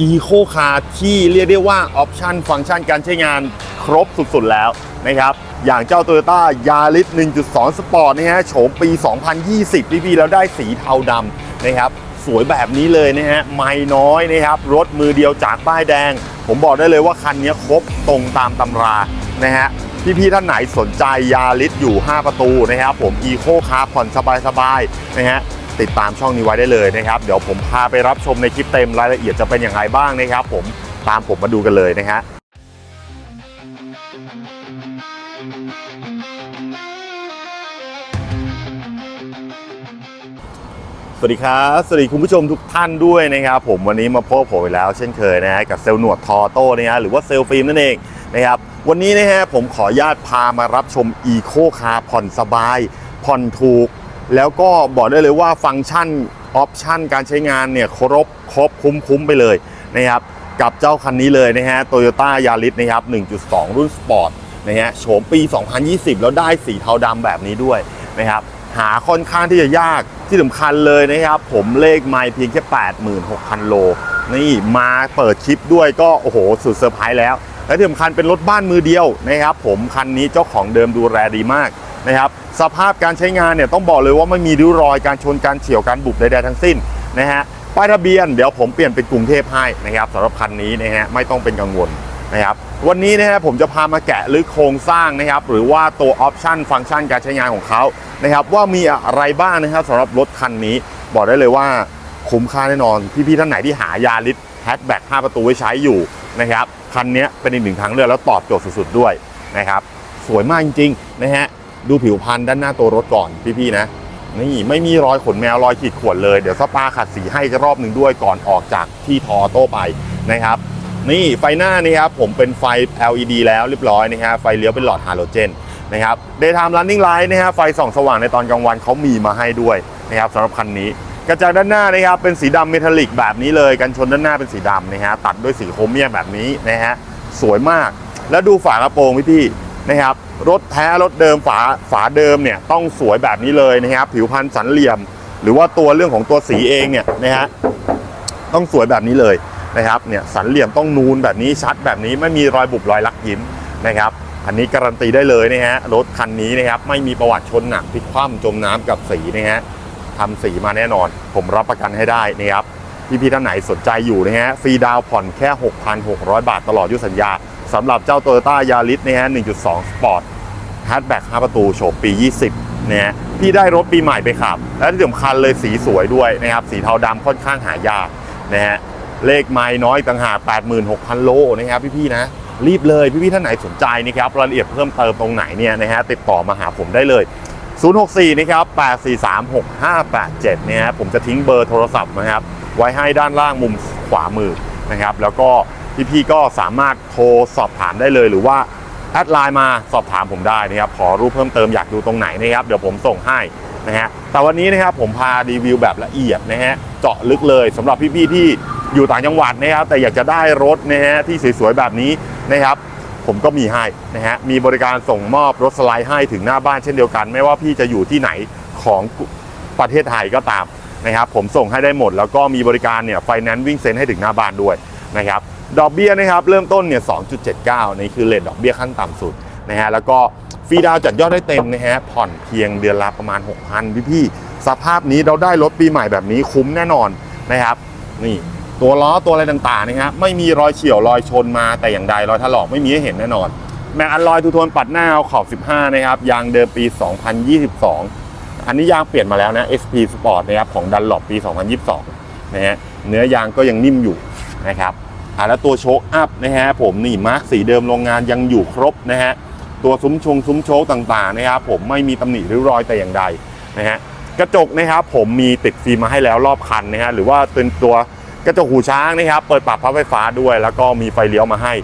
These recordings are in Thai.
อีโคคาร์ที่เรียกได้ว่าออปชันฟังก์ชันการใช้งานครบสุดๆแล้วนะครับ อย่างเจ้า Toyota Yaris 1.2 Sport นะฮะโฉมปี 2020 พี่ๆแล้วได้สีเทาดำนะครับสวยแบบนี้เลยนะฮะไม่น้อยนะครับ รถมือเดียวจากป้ายแดง ผมบอกได้เลยว่าคันนี้ครบตรงตามตำรานะฮะพี่ๆท่านไหนสนใจยาลิสอยู่ 5 ประตูนะครับผมอีโคคาร์ผ่อนสบายๆนะฮะ ติดตามช่องนี้ไว้ได้เลยนะครับ เดี๋ยวผมพาไปรับชมในคลิปเต็มรายละเอียดจะเป็นอย่างไรบ้างนะครับ ผมตามผมมาดูกันเลยนะฮะสวัสดีครับ สวัสดีคุณผู้ชมทุกท่านด้วยนะครับ ผมวันนี้มาพบผมแล้ว เช่นเคยนะฮะกับเซลล์หนวดทอโต้นะฮะหรือว่าเซลล์ฟิล์มนั่นเองนะครับวันนี้นะฮะผมขออนุญาตพามารับชมอีโคคาร์ผ่อนสบาย ผ่อนถูก แล้วก็บอกได้เลยว่าฟังก์ชันออปชันการใช้งานเนี่ยครบครบคุ้มคุ้มไปเลยนะครับกับเจ้าคันนี้เลยนะฮะโตโยต้ายาริสนะครับ 1.2 รุ่นสปอร์ตนะฮะโฉมปี 2020 แล้วได้สีเทาดำแบบนี้ด้วยนะครับหาค่อนข้างที่จะยากที่สำคัญเลยนะครับ ผมเลขไมล์เพียงแค่ 86,000 โล นี่มาเปิดคลิปด้วยก็โอ้โห สุดเซอร์ไพรส์แล้ว และที่สำคัญเป็นรถบ้านมือเดียวนะครับ ผมคันนี้เจ้าของเดิมดูแลดีมากนะครับ สภาพการใช้งานเนี่ยต้องบอกเลยว่าไม่มีริ้วรอยการชนการเฉียวการบุบใดๆทั้งสิ้นนะฮะป้ายทะเบียนเดี๋ยวผมเปลี่ยนเป็นกรุงเทพให้นะครับสำหรับคันนี้นะฮะไม่ต้องเป็นกังวลนะครับวันนี้นะฮะผมจะพามาแกะลึกโครงสร้างนะครับหรือว่าตัวออปชันฟังก์ชันการใช้งานของเขานะครับว่ามีอะไรบ้างนะครับสำหรับรถคันนี้ บอกได้เลยว่าคุ้มค่าแน่นอน พี่ๆท่านไหนที่หายาลิสแฮชแบ็ก5ประตูไว้ใช้อยู่นะครับคันนี้เป็นอีกหนึ่งทางเลือกแล้วตอบโจทย์สุดๆด้วยนะครับสวยมากจริงๆนะฮะ ดูผิวพรรณด้านหน้าตัวรถก่อนพี่ๆนะนี่ไม่มีรอยขนแมวรอยขีดข่วนเลยเดี๋ยวสปาขัดสีให้รอบหนึ่งด้วยก่อนออกจากที่ทอโต้ไปนะครับ นี่ไฟหน้านี่ครับผมเป็นไฟ LED แล้วเรียบร้อยนะฮะไฟเลี้ยวเป็นหลอดฮาโลเจนนะครับ Daytime Running Light นะฮะไฟส่องสว่างในตอนกลางวันเขามีมาให้ด้วยนะครับสำหรับคันนี้กระจังด้านหน้านะครับเป็นสีดำเมทัลลิกแบบนี้เลยกันชนด้านหน้าเป็นสีดำนะฮะตัดด้วยสีโครเมียมแบบนี้นะฮะสวยมาก แล้วดูฝากระโปรงพี่ๆนะครับ รถแท้รถเดิมฝาฝาเดิมเนี่ยต้องสวยแบบนี้เลยนะครับผิวพรรณสันเหลี่ยม หรือว่าตัวเรื่องของตัวสีเองเนี่ยนะฮะต้องสวยแบบนี้เลยนะครับเนี่ยสันเหลี่ยมต้องนูนแบบนี้ชัดแบบนี้ไม่มีรอยบุบรอยลักยิ้มนะครับอันนี้การันตีได้เลยนะฮะรถคันนี้นะครับไม่มีประวัติชนหนักพลิกคว่ำจมน้ำกับสีนะฮะทำสีมาแน่นอน ผมรับประกันให้ได้นะครับพี่ๆท่านไหนสนใจอยู่นะฮะฟรีดาวผ่อนแค่ 6,600 บาทตลอดยุสัญญา สำหรับเจ้า Toyota Yaris นะฮะ1.2 Sport ฮ a ทแบ็ก5ประตูโฉมปี 20นะฮะพี่ได้รถปีใหม่ไปขับ และที่สำคัญเลยสีสวยด้วยนะครับ สีเทาดำค่อนข้างหายากนะฮะเลขไม้น้อยต่างหาก86,000 โลนะครับพี่ๆนะรีบเลยพี่ๆท่านไหนสนใจนะครับรายละเอียดเพิ่มเติมตรงไหนเนี่ยนะฮะติดต่อมาหาผมได้เลย 064นะครับ8436587เนี่ยฮะผมจะทิ้งเบอร์โทรศัพท์นะครับไว้ให้ด้านล่างมุมขวามือนะครับแล้วก็ พี่ๆก็สามารถโทรสอบถามได้เลย หรือว่าแอดไลน์มาสอบถามผมได้นะครับขอรูปเพิ่มเติมอยากดูตรงไหนนะครับเดี๋ยวผมส่งให้นะฮะแต่วันนี้นะครับผมพารีวิวแบบละเอียดนะฮะเจาะลึกเลยสำหรับพี่ๆที่อยู่ต่างจังหวัดนะครับแต่อยากจะได้รถนะฮะที่สวยๆแบบนี้นะครับผมก็มีให้นะฮะมีบริการส่งมอบรถสไลด์ให้ถึงหน้าบ้านเช่นเดียวกัน ไม่ว่าพี่จะอยู่ที่ไหนของประเทศไทยก็ตามนะครับผมส่งให้ได้หมด แล้วก็มีบริการเนี่ยไฟแนนซ์วิ่งเซ็นให้ถึงหน้าบ้านด้วยนะครับ ดอกเบี้ยนะครับเริ่มต้นเนี่ย 2.79 นี่คือเลทดอกเบี้ยขั้นต่ำสุดนะฮะแล้วก็ฟรีดาวจัดยอดได้เต็มนะฮะผ่อนเพียงเดือนละประมาณ 6,000 พี่พี่สภาพนี้เราได้รถปีใหม่แบบนี้คุ้มแน่นอนนะครับ นี่ตัวล้อตัวอะไรต่างๆนะฮะไม่มีรอยเฉี่ยวรอยชนมาแต่อย่างใดรอยถลอกไม่มีให้เห็นแน่นอน แม็กอัลลอยทูโทนปัดหน้าเอาขอบ 15 นะครับยางเดิมปี 2022 อันนี้ยางเปลี่ยนมาแล้วนะ SP Sport นะครับของดันหลบปี 2022นะฮะเนื้อยางก็ยังนิ่มอยู่นะครับ อ่าแล้วตัวโชคอัพนะฮะผมนี่มาร์กสีเดิมโรงงานยังอยู่ครบนะฮะตัวซุ้มชงซุ้มโชคต่างๆนะครับผมไม่มีตำหนิหริ้วรอยแต่อย่างใดนะฮะกระจกนะครับผมมีติดฟิล์มมาให้แล้วรอบคันนะฮะหรือว่าเป็นตัวกระจกหูช้างนะครับเปิดปรับพับไฟฟ้าด้วย แล้วก็มีไฟเลี้ยวมาให้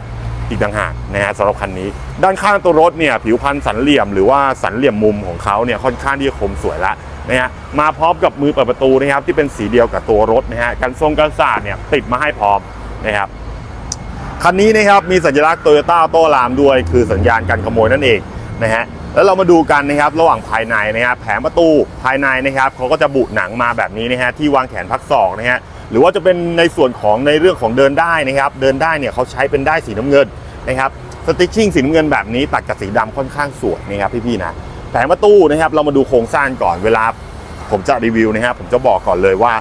อีกต่างหากนะฮะสำหรับคันนี้ ด้านข้างตัวรถเนี่ยผิวพันธ์สันเหลี่ยมหรือว่าสันเหลี่ยมมุมของเขาเนี่ยค่อนข้างที่จะคมสวยละนะฮะมาพร้อมกับมือเปิดประตูนะครับที่เป็นสีเดียวกับตัวรถนะฮะกันทรงกันศาสตร์เนี่ยติดมาให้พร้อม นะครับคันนี้นะครับมีสัญลักษณ์โตโยต้าโต้รามด้วย คือสัญญาณการขโมยนั่นเองนะฮะแล้วเรามาดูกันนะครับระหว่างภายในนะครับแผงประตูภายในนะครับเขาก็จะบุหนังมาแบบนี้นะฮะที่วางแขนพักศอกนะฮะหรือว่าจะเป็นในส่วนของในเรื่องของเดินได้นะครับ เดินได้เนี่ยเขาใช้เป็นได้สีน้ำเงินนะครับสติชชิ่งสีน้ำเงินแบบนี้ตัดกับสีดำค่อนข้างสวยนะครับพี่ๆนะแผงประตูนะครับเรามาดูโครงสร้างก่อนเวลาผมจะรีวิวนะครับผมจะบอกก่อนเลยว่า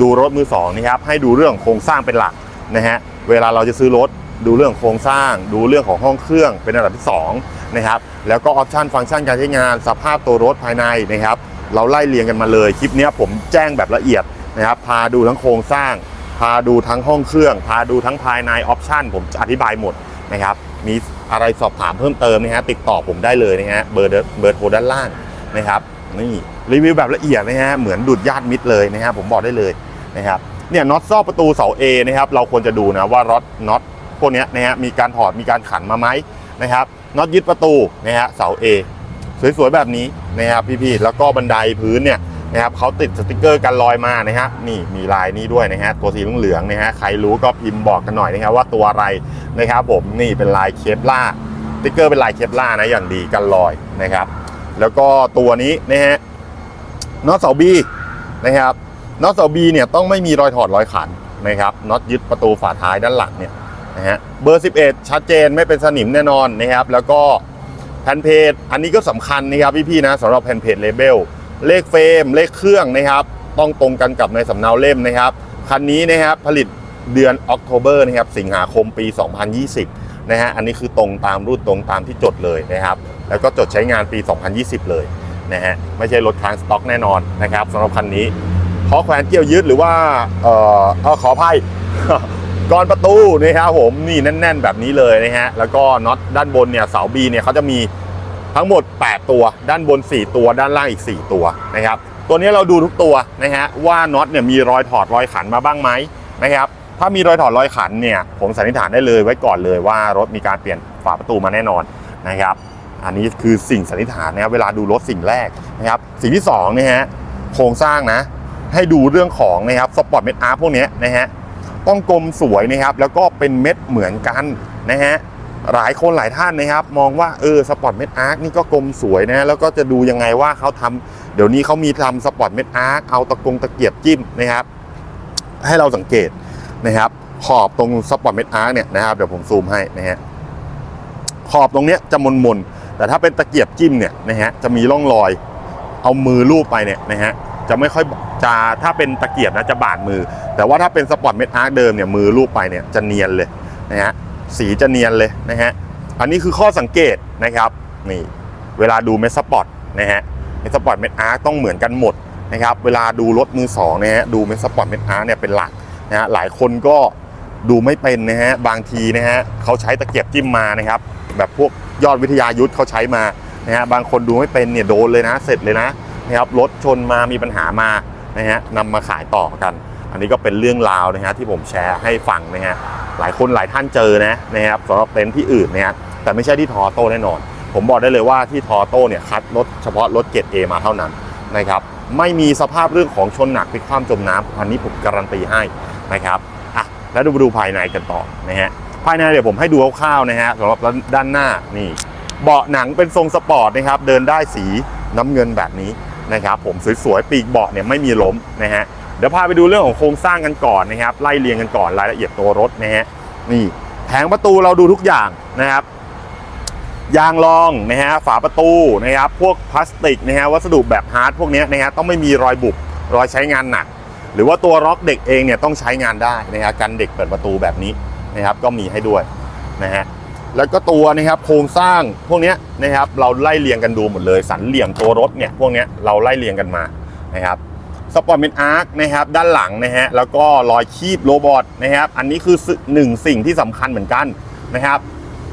ดูรถมือสองนะครับให้ดูเรื่องโครงสร้างเป็นหลัก นะฮะเวลาเราจะซื้อรถดูเรื่องโครงสร้าง ดูเรื่องของห้องเครื่องเป็นอันดับที่สองนะครับแล้วก็ออปชันฟังก์ชันการใช้งานสภาพตัวรถภายในนะครับเราไล่เรียงกันมาเลยคลิปนี้ผมแจ้งแบบละเอียดนะครับพาดูทั้งโครงสร้าง พาดูทั้งห้องเครื่อง พาดูทั้งภายในออปชันผมจะอธิบายหมดนะครับมีอะไรสอบถามเพิ่มเติมนะฮะติดต่อผมได้เลยนะฮะเบอร์เดเบอร์โทรด้านล่างนะครับนี่รีวิวแบบละเอียดนะฮะเหมือนดูดญาติมิตรเลยนะฮะผมบอกได้เลยนะครับ เนี่ยน็อตซอกประตูเสา A นะครับเราควรจะดูนะว่าน็อตน็อตพวกนี้นะฮะมีการถอดมีการขันมาไหมนะครับน็อตยึดประตูนะฮะเสา A สวยๆแบบนี้นะครับพี่ๆแล้วก็บันไดพื้นเนี่ยนะครับเขาติดสติกเกอร์กันรอยมานะฮะนี่มีลายนี้ด้วยนะฮะตัวสีเหลืองๆนะฮะใครรู้ก็พิมพ์บอกกันหน่อยนะครับว่าตัวอะไรนะครับผมนี่เป็นลายเคปล่าสติกเกอร์เป็นลายเคปล่านะอย่างดีกันรอยนะครับ แล้วก็ตัวนี้นะฮะน็อตเสาบีนะครับ น็อตเสาบีเนี่ยต้องไม่มีรอยถอดรอยขันนะครับน็อตยึดประตูฝาท้ายด้านหลังเนี่ยนะฮะเบอร์ 11 ชัดเจนไม่เป็นสนิมแน่นอนนะครับ แล้วก็แผ่นเพจอันนี้ก็สำคัญนะครับพี่ๆนะสำหรับแผ่นเพจเลเบลเลขเฟรมเลขเครื่องนะครับ ต้องตรงกันกับในสำเนาเล่มนะครับคันนี้นะครับผลิตเดือนออกโทเบอร์นะครับสิงหาคมปี 2020 นะฮะอันนี้คือตรงตามรุ่นตรงตามที่จดเลยนะครับ แล้วก็จดใช้งานปี 2020 เลยนะฮะไม่ใช่รถค้างสต็อกแน่นอนนะครับสำหรับคันนี้ ขอแขวนเกี่ยวยึดหรือว่าเอ่อขออภัยกรอนประตูนะครับผมนี่แน่น ๆ แบบนี้เลยนะฮะแล้วก็น็อตด้านบนเนี่ยเสาบีเนี่ยเขาจะมีทั้งหมด 8 ตัว ด้านบน 4 ตัว ด้านล่างอีก 4 ตัวนะครับตัวนี้เราดูทุกตัวนะฮะว่าน็อตเนี่ยมีรอยถอดรอยขันมาบ้างไหมนะครับถ้ามีรอยถอดรอยขันเนี่ยผมสันนิษฐานได้เลยไว้ก่อนเลยว่ารถมีการเปลี่ยนฝาประตูมาแน่นอนนะครับอันนี้คือสิ่งสันนิษฐานนะเวลาดูรถสิ่งแรกนะครับสิ่งที่2นะฮะโครงสร้างนะ ให้ดูเรื่องของนะครับสปอร์ตเมทอาร์พวกนี้นะฮะต้องกลมสวยนะครับ แล้วก็เป็นเม็ดเหมือนกันนะฮะหลายคนหลายท่านนะครับ มองว่าเออสปอร์ตเม็ดอาร์คนี่ก็กลมสวยนะแล้วก็จะดูยังไงว่าเขาทำเดี๋ยวนี้เขามีทำสปอร์ตเม็ดอาร์คเอาตะกงตะเกียบจิ้มนะครับ ให้เราสังเกตนะครับ ขอบตรงสปอร์ตเม็ดอาร์คเนี่ยนะครับเดี๋ยวผมซูมให้นะฮะขอบตรงเนี้ยจะมนมนๆแต่ถ้าเป็นตะเกียบจิ้มเนี่ยนะฮะจะมีร่องรอย เอามือลูบไปเนี่ยนะฮะ จะไม่ค่อยจะถ้าเป็นตะเกียบนะจะบาดมือ แต่ว่าถ้าเป็นสปอร์ตเม็ดอาร์คเดิมเนี่ยมือลูบไปเนี่ยจะเนียนเลยนะฮะสีจะเนียนเลยนะฮะอันนี้คือข้อสังเกตนะครับนี่เวลาดูเมสสปอร์ตนะฮะเมสสปอร์ตเม็ดอาร์คต้องเหมือนกันหมดนะครับเวลาดูรถมือสองนะฮะดูเมสสปอร์ตเม็ดอาร์คเนี่ยเป็นหลักนะฮะหลายคนก็ดูไม่เป็นนะฮะบางทีนะฮะเขาใช้ตะเกียบจิ้มมานะครับแบบพวกยอดวิทยายุทธเขาใช้มานะฮะบางคนดูไม่เป็นเนี่ยโดนเลยนะ เสร็จเลยนะ นะครับรถชนมามีปัญหามานะฮะนำมาขายต่อกัน อันนี้ก็เป็นเรื่องราวนะฮะที่ผมแชร์ให้ฟังนะฮะหลายคนหลายท่านเจอนะนะครับสำหรับเต็นท์ที่อื่นนะฮะแต่ไม่ใช่ที่ทอโต้แน่นอน ผมบอกได้เลยว่าที่ทอโต้เนี่ยคัดรถเฉพาะรถเกรดเอมาเท่านั้นนะครับไม่มีสภาพเรื่องของชนหนักพลิกคว่ำจมน้ำอันนี้ผมการันตีให้นะครับอะแล้วดูดูภายในกันต่อนะฮะภายในเดี๋ยวผมให้ดูคร่าวๆนะฮะสำหรับด้านหน้านี่เบาะหนังเป็นทรงสปอร์ตนะครับ เดินได้สีน้ำเงินแบบนี้ นะครับผมสวยๆปีกเบาะเนี่ยไม่มีล้มนะฮะเดี๋ยวพาไปดูเรื่องของโครงสร้างกันก่อนนะครับไล่เรียงกันก่อนรายละเอียดตัวรถนะฮะนี่แผงประตูเราดูทุกอย่างนะครับยางรองนะฮะฝาประตูนะครับพวกพลาสติกนะฮะวัสดุแบบฮาร์ดพวกนี้นะฮะต้องไม่มีรอยบุบรอยใช้งานหนัก หรือว่าตัวล็อกเด็กเองเนี่ยต้องใช้งานได้นะฮะกันเด็กเปิดประตูแบบนี้นะครับก็มีให้ด้วยนะฮะ แล้วก็ตัวนะครับโครงสร้างพวกนี้นะครับเราไล่เรียงกันดูหมดเลย สันเหลี่ยมตัวรถเนี่ยพวกนี้เราไล่เรียงกันมานะครับสปอร์ตเมนอาร์คนะครับด้านหลังนะฮะแล้วก็รอยคีบโรบอทนะครับอันนี้คือหนึ่งสิ่งที่สำคัญเหมือนกันนะครับ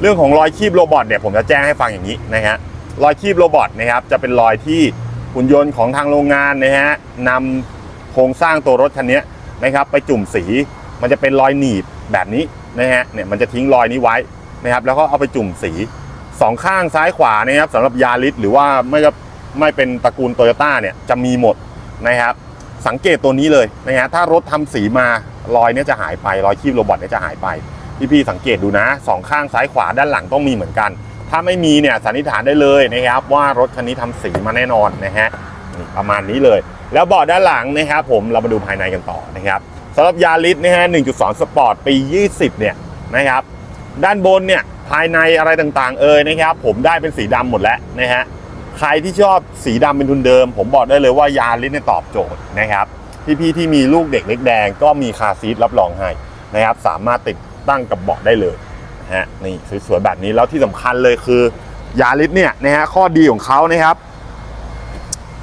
เรื่องของรอยคีบโรบอทเนี่ยผมจะแจ้งให้ฟังอย่างนี้นะฮะรอยคีบโรบอทนะครับจะเป็นรอยที่หุ่นยนต์ของทางโรงงานนะฮะนำโครงสร้างตัวรถคันนี้นะครับไปจุ่มสี มันจะเป็นรอยหนีบแบบนี้นะฮะเนี่ยมันจะทิ้งรอยนี้ไว้ นะครับแล้วก็เอาไปจุ่มสีสองข้างซ้ายขวานะครับสำหรับยาริสหรือว่าไม่ก็ไม่เป็นตระกูลโตโยต้าเนี่ยจะมีหมดนะครับสังเกตตัวนี้เลยนะฮะถ้ารถทำสีมารอยเนี้ยจะหายไปรอยคีบโรบอทเนี้ยจะหายไปพี่ๆสังเกตดูนะสองข้างซ้ายขวาด้านหลังต้องมีเหมือนกัน ถ้าไม่มีเนี่ยสันนิษฐานได้เลยนะครับว่ารถคันนี้ทำสีมาแน่นอนนะฮะประมาณนี้เลย แล้วเบาะด้านหลังนะครับผมเรามาดูภายในกันต่อนะครับสำหรับยาริสนะฮะ1.2 สปอร์ตปี 20 เนี่ยนะครับ ด้านบนเนี่ยภายในอะไรต่างๆ เอ่ยนะครับ ผมได้เป็นสีดำหมดแล้วนะฮะใครที่ชอบสีดำเป็นทุนเดิม ผมบอกได้เลยว่ายาริสเนี่ยตอบโจทย์นะครับพี่ๆที่มีลูกเด็กเล็กแดงก็มีคาร์ซีทรับรองให้นะครับ สามารถติดตั้งกับเบาะได้เลยนะฮะนี่สวยๆแบบนี้แล้วที่สำคัญเลยคือยาริสเนี่ยนะฮะข้อดีของเขานะครับ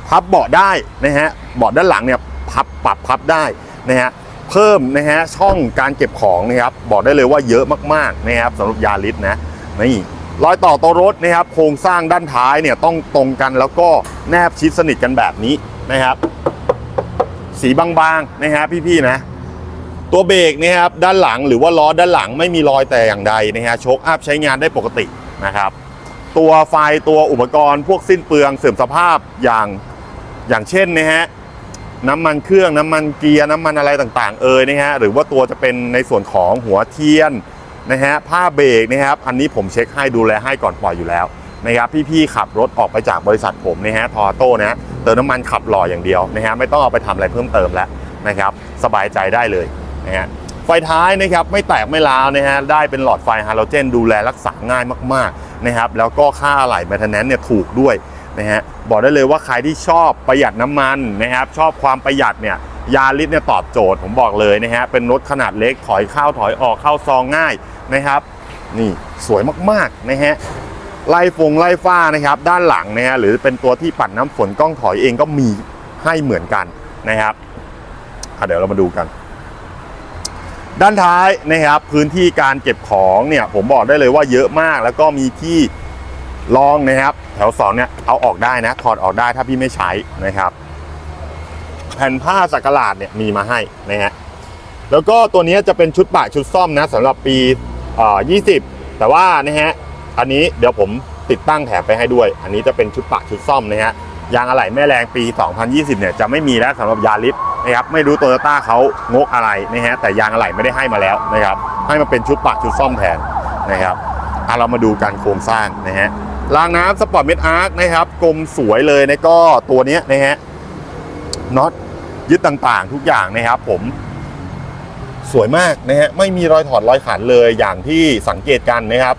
พับเบาะได้นะฮะเบาะด้านหลังเนี่ยพับปรับพับได้นะฮะ เพิ่มนะฮะช่องการเก็บของนะครับบอกได้เลยว่าเยอะมากๆนะครับสำหรับยาริสนะนี่รอยต่อตัวรถนะครับโครงสร้างด้านท้ายเนี่ยต้องตรงกันแล้วก็แนบชิดสนิทกันแบบนี้นะครับ สีบางๆนะฮะพี่ๆนะ ตัวเบรกนะครับด้านหลังหรือว่าล้อด้านหลังไม่มีรอยแต่อย่างใดนะฮะโชคอัพใช้งานได้ปกตินะครับ ตัวไฟตัวอุปกรณ์พวกสิ้นเปลืองเสื่อมสภาพอย่างอย่างเช่นนะฮะ น้ำมันเครื่องน้ำมันเกียร์น้ำมันอะไรต่างๆ เอ่ยนะฮะหรือว่าตัวจะเป็นในส่วนของหัวเทียนนะฮะผ้าเบรกนะครับ อันนี้ผมเช็คให้ดูแลให้ก่อนปล่อยอยู่แล้วนะครับพี่ๆขับรถออกไปจากบริษัทผมนะฮะทอโต้นะเติมน้ำมันขับหล่ออย่างเดียวนะฮะไม่ต้องเอาไปทำอะไรเพิ่มเติมแล้วนะครับ สบายใจได้เลยนะฮะไฟท้ายนะครับไม่แตกไม่ร้าวนะฮะได้เป็นหลอดไฟฮาโลเจนดูแลรักษาง่ายมากๆนะครับแล้วก็ค่าอะไหล่แมทแนนเนี่ยถูกด้วย นะฮะบอกได้เลยว่าใครที่ชอบประหยัดน้ำมันนะครับชอบความประหยัดเนี่ยยาริสเนี่ยตอบโจทย์ผมบอกเลยนะฮะเป็นรถขนาดเล็กถอยเข้าถอยออกเข้าซองง่ายนะครับ นี่สวยมากๆนะฮะไล่ฟงไล่ฟ้านะครับ ด้านหลังนะฮะหรือเป็นตัวที่ปัดน้ำฝนกล้องถอยเองก็มีให้เหมือนกันนะครับเดี๋ยวเรามาดูกัน ด้านท้ายนะครับ พื้นที่การเก็บของเนี่ยผมบอกได้เลยว่าเยอะมากแล้วก็มีที่รองนะครับ แถวสองเนี่ยเอาออกได้นะ ถอดออกได้ถ้าพี่ไม่ใช้นะครับ แผ่นผ้าสักหลาดเนี่ยมีมาให้นะฮะแล้วก็ตัวนี้จะเป็นชุดปะชุดซ่อมนะสำหรับปีเอ่อ20 แต่ว่านะฮะอันนี้เดี๋ยวผมติดตั้งแถมไปให้ด้วย อันนี้จะเป็นชุดปะชุดซ่อมนะฮะยางอะไหล่แม่แรงปี 2020 เนี่ยจะไม่มีแล้วสำหรับยาริสนะครับไม่รู้โตโยต้าเขางกอะไรนะฮะแต่ยางอะไหล่ไม่ได้ให้มาแล้วนะครับให้มาเป็นชุดปะชุดซ่อมแทนนะครับอะเรามาดูการโครงสร้างนะฮะ รางน้ำสปอร์ตเมดอาร์คนะครับกลมสวยเลยนะก็ตัวนี้นะฮะน็อตยึดต่างๆ ทุกอย่างนะครับผมสวยมากนะฮะไม่มีรอยถอดรอยขันเลยอย่างที่สังเกตกันนะครับ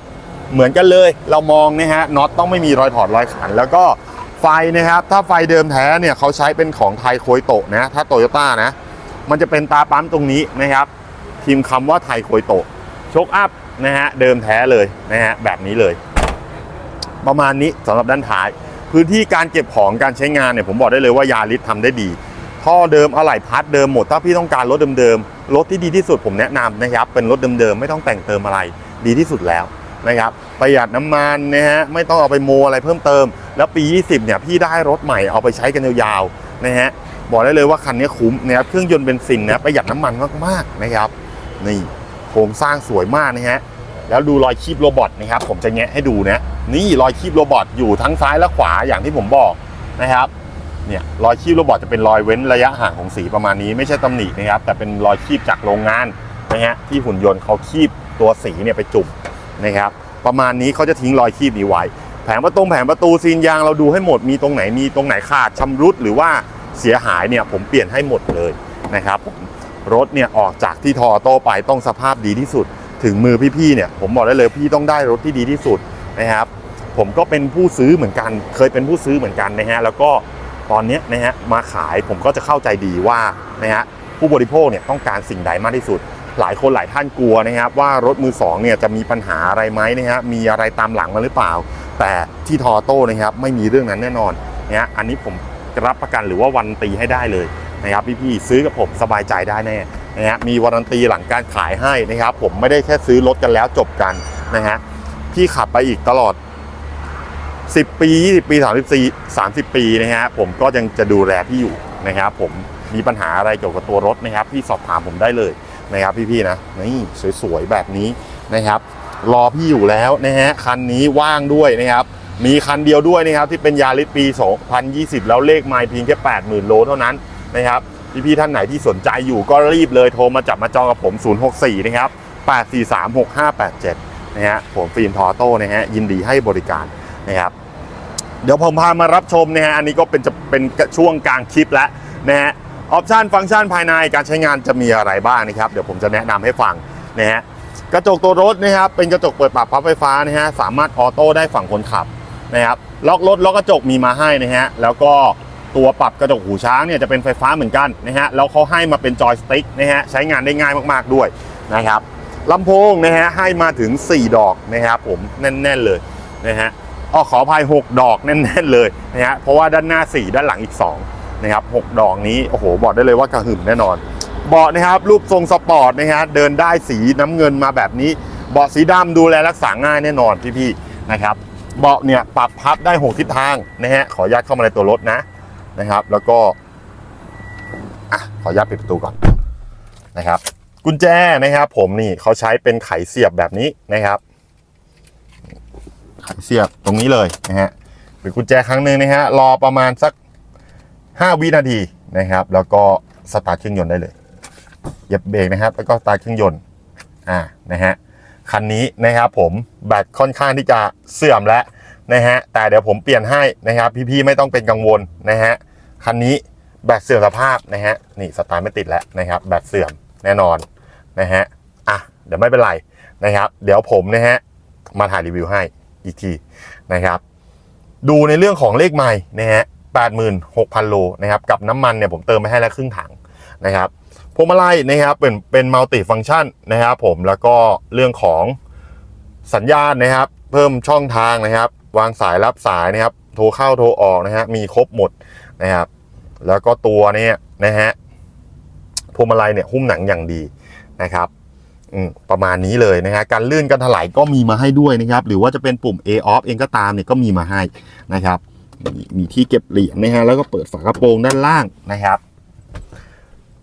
เหมือนกันเลยเรามองนะฮะน็อตต้องไม่มีรอยถอดรอยขัน แล้วก็ไฟนะครับ ถ้าไฟเดิมแท้เนี่ยเขาใช้เป็นของไทยโคยโตะนะถ้าโตโยต้านะ มันจะเป็นตาปั๊มตรงนี้นะครับพิมพ์คำว่าไทยโคยโตะชคอัพนะฮะเดิมแท้เลยนะฮะแบบนี้เลย ประมาณนี้สำหรับด้านท้าย พื้นที่การเก็บของการใช้งานเนี่ยผมบอกได้เลยว่ายาริสทำได้ดี ท่อเดิมอะไหล่พัดเดิมหมดถ้าพี่ต้องการรถเดิมๆรถที่ดีที่สุดผมแนะนำนะครับ เป็นรถเดิมๆไม่ต้องแต่งเติมอะไรดีที่สุดแล้วนะครับประหยัดน้ำมันนะฮะไม่ต้องเอาไปโมอะไรเพิ่มเติม แล้วปี 20เนี่ยพี่ได้รถใหม่เอาไปใช้กันยาวๆนะฮะบอกได้เลยว่าคันนี้คุ้มนะครับเครื่องยนต์เบนซินนะประหยัดน้ำมันมากๆนะครับนี่โครงสร้างสวยมากนะฮะ แล้วดูรอยคีบโรบอทนะครับ ผมจะแงะให้ดูนะนี่รอยคีบโรบอทอยู่ทั้งซ้ายและขวาอย่างที่ผมบอกนะครับเนี่ยรอยคีบโรบอทจะเป็นรอยเว้นระยะห่างของสีประมาณนี้ไม่ใช่ตำหนินะครับ แต่เป็นรอยคีบจากโรงงานนะฮะที่หุ่นยนต์เขาคีบตัวสีเนี่ยไปจุ่มนะครับ ประมาณนี้เขาจะทิ้งรอยคีบนี้ไว้แผงประตูแผงประตูซีนยางเราดูให้หมดมีตรงไหนมีตรงไหนขาดชำรุดหรือว่าเสียหายเนี่ยผมเปลี่ยนให้หมดเลยนะครับผมรถเนี่ยออกจากที่ทอโต้ไปต้องสภาพดีที่สุด ถึงมือพี่ๆเนี่ยผมบอกได้เลยพี่ต้องได้รถที่ดีที่สุดนะครับ ผมก็เป็นผู้ซื้อเหมือนกัน เคยเป็นผู้ซื้อเหมือนกันนะฮะแล้วก็ตอนนี้นะฮะมาขายผมก็จะเข้าใจดีว่านะฮะผู้บริโภคเนี่ยต้องการสิ่งใดมากที่สุด หลายคนหลายท่านกลัวนะครับ ว่ารถมือสองเนี่ยจะมีปัญหาอะไรไหมนะฮะมีอะไรตามหลังมาหรือเปล่า แต่ที่ทอโต้นะครับไม่มีเรื่องนั้นแน่นอนนะฮะอันนี้ผมรับประกันหรือว่าวันตีให้ได้เลยนะครับพี่ๆซื้อกับผมสบายใจได้แน่ นะฮะมีวารันตีหลังการขายให้นะครับ ผมไม่ได้แค่ซื้อรถกันแล้วจบกันนะฮะพี่ขับไปอีกตลอด 10 ปี 20 ปี34 30 ปีนะฮะผมก็ยังจะดูแลพี่อยู่นะครับ ผมมีปัญหาอะไรเกี่ยวกับตัวรถนะครับ พี่สอบถามผมได้เลยนะครับพี่ๆนะนี่สวยๆแบบนี้นะครับ รอพี่อยู่แล้วนะฮะคันนี้ว่างด้วยนะครับมีคันเดียวด้วยนะครับที่เป็นยาริสปี 2020 แล้วเลขไมล์เพียงแค่ 80,000 โลเท่านั้นนะครับ พี่ๆท่านไหนที่สนใจอยู่ก็รีบเลยโทรมาจับมาจองกับผม 064 นะครับ 8436587 นะฮะผมฟิล์มทอโต้นะฮะยินดีให้บริการนะครับเดี๋ยวผมพามารับชมนะฮะอันนี้ก็เป็นจะเป็นช่วงกลางคลิปแล้วนะฮะออปชันฟังก์ชันภายในการใช้งานจะมีอะไรบ้างนะครับ เดี๋ยวผมจะแนะนำให้ฟังนะฮะกระจกตัวรถนะครับเป็นกระจกเปิดปรับพับไฟฟ้านะฮะสามารถออโต้ได้ฝั่งคนขับนะครับล็อกรถล็อกกระจกมีมาให้นะฮะแล้วก็ ตัวปรับกระจกหูช้างเนี่ยจะเป็นไฟฟ้าเหมือนกันนะฮะแล้วเขาให้มาเป็นจอยสติ๊กนะฮะใช้งานได้ง่ายมากๆด้วยนะครับลำโพงนะฮะให้มาถึง 4 ดอกนะครับผมแน่นๆเลยนะฮะอ้อขออภัย6 ดอกแน่นๆเลยนะฮะเพราะว่าด้านหน้า 4 ด้านหลังอีก2นะครับ6ดอกนี้โอ้โหบอกได้เลยว่ากระหึ่มแน่นอน เบาะนะครับรูปทรงสปอร์ตนะฮะเดินได้สีน้ำเงินมาแบบนี้ เบาะสีดำดูแลรักษาง่ายแน่นอนพี่ๆนะครับเบาะเนี่ยปรับพับได้หกทิศทางนะฮะขออนุญาตเข้ามาในตัวรถนะ นะครับ แล้วก็อะขออนุญาตปิดประตูก่อนนะครับ กุญแจนะครับ ผมนี่เขาใช้เป็นไขเสียบแบบนี้นะครับ ไขเสียบตรงนี้เลยนะฮะหรือกุญแจครั้งหนึ่งนะฮะรอประมาณสัก 5 วินาทีนะครับ แล้วก็สตาร์ทเครื่องยนต์ได้เลยเหยียบเบรกนะครับ แล้วก็สตาร์ทเครื่องยนต์อ่านะฮะคันนี้นะครับผมแบตค่อนข้างที่จะเสื่อมแล้ว นะฮะแต่เดี๋ยวผมเปลี่ยนให้นะครับ พี่ๆไม่ต้องเป็นกังวลนะฮะคันนี้แบตเสื่อมสภาพนะฮะนี่สตาร์ทไม่ติดแล้วนะครับแบตเสื่อมแน่นอนนะฮะอะเดี๋ยวไม่เป็นไรนะครับ เดี๋ยวผมนะฮะมาถ่ายรีวิวให้อีกทีนะครับ ดูในเรื่องของเลขไมล์นะฮะ86,000โลนะครับกับน้ำมันเนี่ยผมเติมไปให้แล้วครึ่งถังนะครับพวงมาลัยนะครับเป็นเป็นมัลติฟัง c t ชันนะครับผมแล้วก็เรื่องของสัญญาณนะครับ เพิ่มช่องทางนะครับ วางสายรับสายนะครับ โทรเข้าโทรออกนะฮะมีครบหมดนะครับ แล้วก็ตัวเนี่ยนะฮะพวงมาลัยเนี่ยหุ้มหนังอย่างดีนะครับอืมประมาณนี้เลยนะฮะการลื่นการถลายก็มีมาให้ด้วยนะครับ หรือว่าจะเป็นปุ่ม A off เองก็ตามเนี่ยก็มีมาให้นะครับ มีมีที่เก็บเหรียญนะฮะแล้วก็เปิดฝากระโปรงด้านล่างนะครับ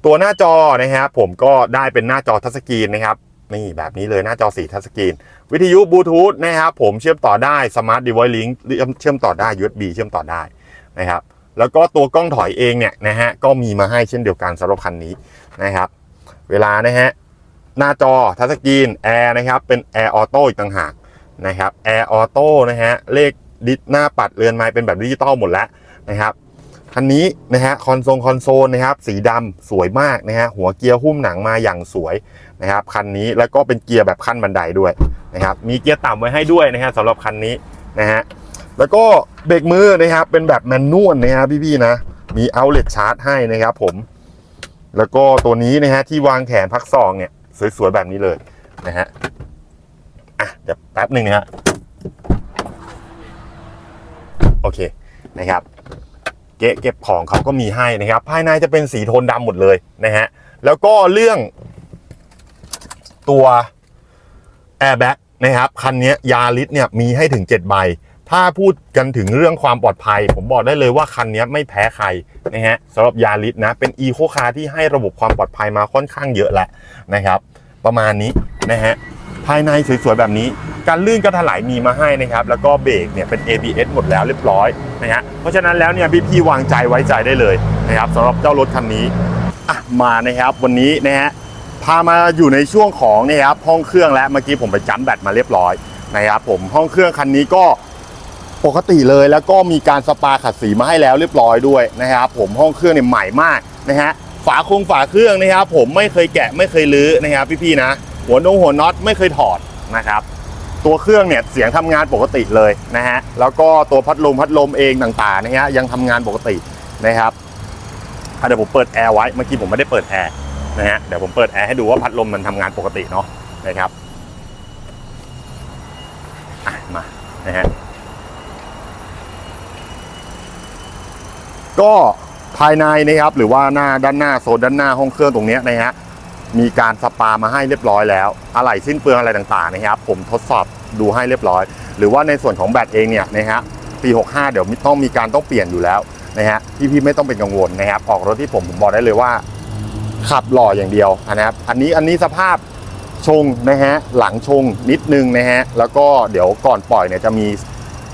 ตัวหน้าจอนะครับผมก็ได้เป็นหน้าจอทัชสกรีนนะครับ นี่แบบนี้เลยหน้าจอสีทัชสกรีน วิทยุบลูทูธนะครับผมเชื่อมต่อได้สมาร์ท Device Link เชื่อมต่อได้ USB เชื่อมต่อได้นะครับแล้วก็ตัวกล้องถอยเองเนี่ยนะฮะก็มีมาให้เช่นเดียวกันสำหรับคันนี้นะครับ เวลานะฮะหน้าจอทัชสกรีนแอร์นะครับเป็นแอร์ออโต้อีกต่างหากนะครับแอร์ออโต้นะฮะเลขดิสหน้าปัดเรือนไม้เป็นแบบดิจิตอลหมดแล้วนะครับ คันนี้นะฮะคอนโซลคอนโซลนะครับสีดำสวยมากนะฮะหัวเกียร์หุ้มหนังมาอย่างสวยนะครับคันนี้แล้วก็เป็นเกียร์แบบขั้นบันไดด้วยนะครับมีเกียร์ต่ำไว้ให้ด้วยนะฮะสำหรับคันนี้นะฮะแล้วก็เบรกมือนะครับเป็นแบบแมนนวลนะฮะพี่ๆนะมีเอาเล t ชาร์จให้นะครับผม แล้วก็ตัวนี้นะฮะที่วางแขนพักซองเนี่ยสวยๆแบบนี้เลยนะฮะอะเดี๋ยวแป๊บหนึ่งนะฮะโอเคนะครับ เกะเก็บของเขาก็มีให้นะครับ ภายในจะเป็นสีโทนดำหมดเลยนะฮะแล้วก็เรื่องตัวแอร์แบ็กนะครับคันนี้ยาริสเนี่ยมีให้ถึง 7 ใบ ถ้าพูดกันถึงเรื่องความปลอดภัย ผมบอกได้เลยว่าคันนี้ไม่แพ้ใครนะฮะสำหรับยาริสนะเป็นอีโคคาร์ที่ให้ระบบความปลอดภัยมาค่อนข้างเยอะแหละนะครับ ประมาณนี้นะฮะภายในสวยๆแบบนี้ การลื่นกรถลายมีมาให้นะครับ แล้วก็เบรกเนี่ยเป็น ABS หมดแล้วเรียบร้อยนะฮะเพราะฉะนั้นแล้วเนี่ยพี่ๆวางใจไว้ใจได้เลยนะครับสำหรับเจ้ารถคันนี้อะมานะครับวันนี้นะฮะพามาอยู่ในช่วงของนะครับห้องเครื่องแล้วเมื่อกี้ผมไปจัมแบตมาเรียบร้อยนะครับผมห้องเครื่องคันนี้ก็ปกติเลยแล้วก็มีการสปาขัดสีมาให้แล้วเรียบร้อยด้วยนะครับผมห้องเครื่องเนี่ยใหม่มากนะฮะฝาคงฝาเครื่องนะครับผมไม่เคยแกะไม่เคยลื้อนะครับพี่ๆนะ หัวนงหัวน็อตไม่เคยถอดนะครับ ตัวเครื่องเนี่ยเสียงทำงานปกติเลยนะฮะแล้วก็ตัวพัดลมพัดลมเองต่างๆนะฮะยังทำงานปกตินะครับเดี๋ยวผมเปิดแอร์ไว้เมื่อกี้ผมไม่ได้เปิดแอร์นะฮะเดี๋ยวผมเปิดแอร์ให้ดูว่าพัดลมมันทำงานปกติเนาะนะครับมานะฮะก็ภายในนะครับหรือว่าหน้าด้านหน้าโซนด้านหน้าห้องเครื่องตรงนี้นะฮะ มีการสปามาให้เรียบร้อยแล้ว อะไหล่สิ้นเปลืองอะไรต่างๆนะครับ ผมทดสอบดูให้เรียบร้อย หรือว่าในส่วนของแบตเองเนี่ยนะฮะปี 65 เดี๋ยวต้องมีการต้องเปลี่ยนอยู่แล้วนะฮะพี่ๆไม่ต้องเป็นกังวลนะครับ ออกรถที่ผมผมบอกได้เลยว่า ขับหล่ออย่างเดียวนะครับ อันนี้อันนี้สภาพชงนะฮะหลังชงนิดนึงนะฮะแล้วก็เดี๋ยวก่อนปล่อยเนี่ยจะมี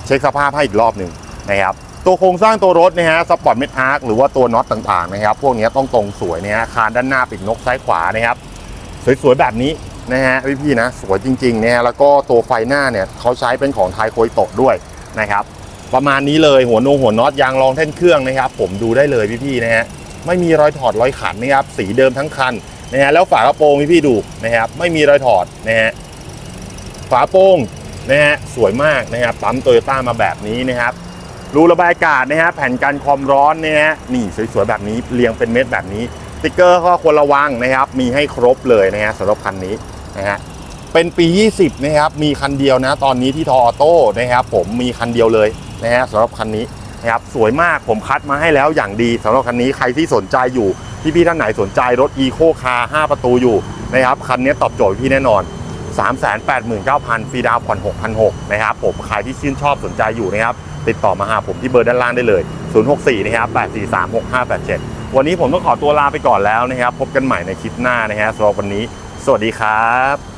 เช็คสภาพให้อีกรอบหนึ่งนะครับ ตัวโครงสร้างตัวรถนะฮะสปอร์ตเมทอาร์คหรือว่าตัวน็อตต่างๆนะครับ พวกนี้ต้องตรงสวยนะฮะคานด้านหน้าปีกนกซ้ายขวานะครับสวยๆแบบนี้นะฮะพี่ๆนะสวยจริงๆนะฮะแล้วก็ตัวไฟหน้าเนี่ยเขาใช้เป็นของไทยโคยโตด้วยนะครับ ประมาณนี้เลยหัวนงหัวน็อตยางรองแท่นเครื่องนะครับ ผมดูได้เลยพี่ๆนะฮะไม่มีรอยถอดรอยขันนะครับสีเดิมทั้งคันนะฮะแล้วฝากระโปรงพี่พี่ดูนะครับไม่มีรอยถอดนะฮะฝาโปร่งนะฮะสวยมากนะครับปั๊มโตโยต้ามาแบบนี้นะครับ รูระบายอากาศนะฮะแผ่นกันความร้อนนะฮะนี่สวยๆแบบนี้เรียงเป็นเม็ดแบบนี้สติ๊กเกอร์ก็ควรระวังนะครับ มีให้ครบเลยนะฮะสำหรับคันนี้นะฮะเป็นปี 20 นะครับ มีคันเดียวนะ ตอนนี้ที่ทอออโต้นะครับ ผมมีคันเดียวเลยนะฮะสำหรับคันนี้นะครับ สวยมาก ผมคัดมาให้แล้วอย่างดีสำหรับคันนี้ ใครที่สนใจอยู่ พี่ๆท่านไหนสนใจรถ e ีโคคาร์5ประตูอยู่นะครับ คันนี้ตอบโจทย์พี่แน่นอน 389,000ฟรีดาวน์ผ่อน6,600นะครับ ผม ใครที่ชื่นชอบสนใจอยู่นะครับ ติดต่อมาหาผมที่เบอร์ด้านล่างได้เลย 064 นะครับ 843 6587 วันนี้ผมต้องขอตัวลาไปก่อนแล้วนะครับ พบกันใหม่ในคลิปหน้านะฮะสำหรับวันนี้ สวัสดีครับ